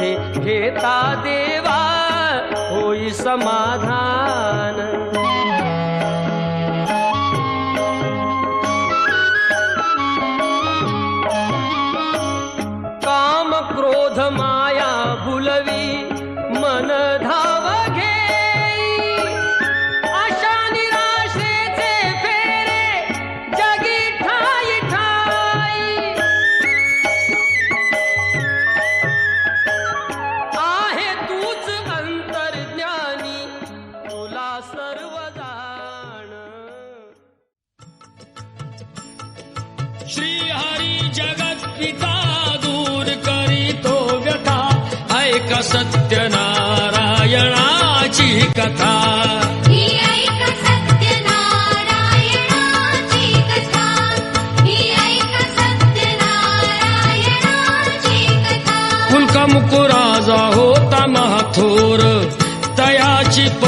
तुझे घेता देवा होई समाधान। काम क्रोध माया तुला सर्व जाण श्री हरी जगत पिता दूर करीतो व्यथा. ऐक सत्य नारायणाची कथा. कथा. ही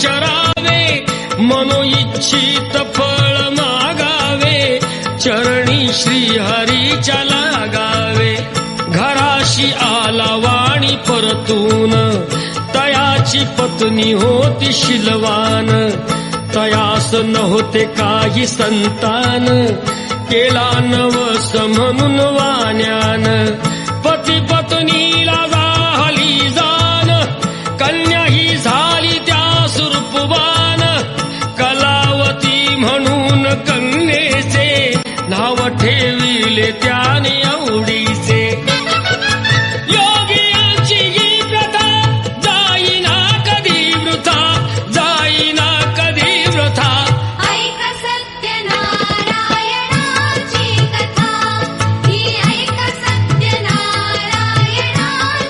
चरावे मनोइच्छित फळ मागावे चरणी श्री हरीच्या लागावे घराशी आला वाणी परतून तयाची पत्नी होती शिलवान. तयास नव्हते काही संतान केला नवस म्हणून वाण्यान. पती पत नाव ठेविले त्याने आवडीचे. योगियांची ही प्रथा जाईना कधी वृथा जाईना कधी वृथा. ऐक कथा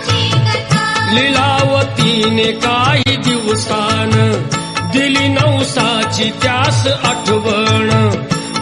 ही कथा. लिलावतीने काही दिवसान दिली नवसाची त्यास आठवण.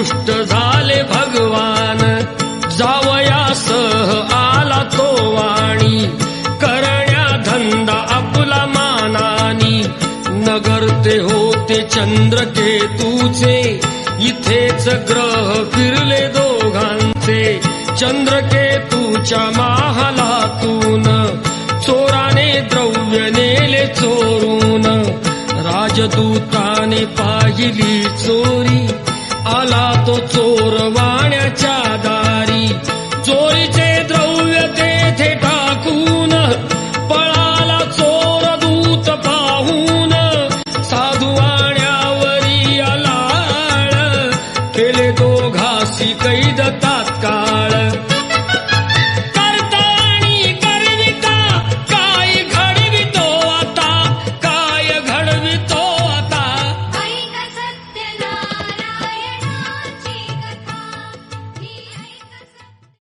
म्हणून झाले भगवान. जावयासह आला तो वाणी. करण्या धंदा आपला मानानी. नगरते होते होते चंद्रकेतूचे. इथेच ग्रह फिरले दोघांचे. चंद्रकेतूच्या महालातून चोराने द्रव्य नेले चोरून. राजदूताने पाहिली चोरी. चोरवाण्याच्या चोर वाण्याच्या दारी. चोरीचे द्रव्य तेथे टाकून पळाला चोर दूत पाहून. साधू वाण्यावरी आलाळ. केले दोघासी कैद तात्काळ.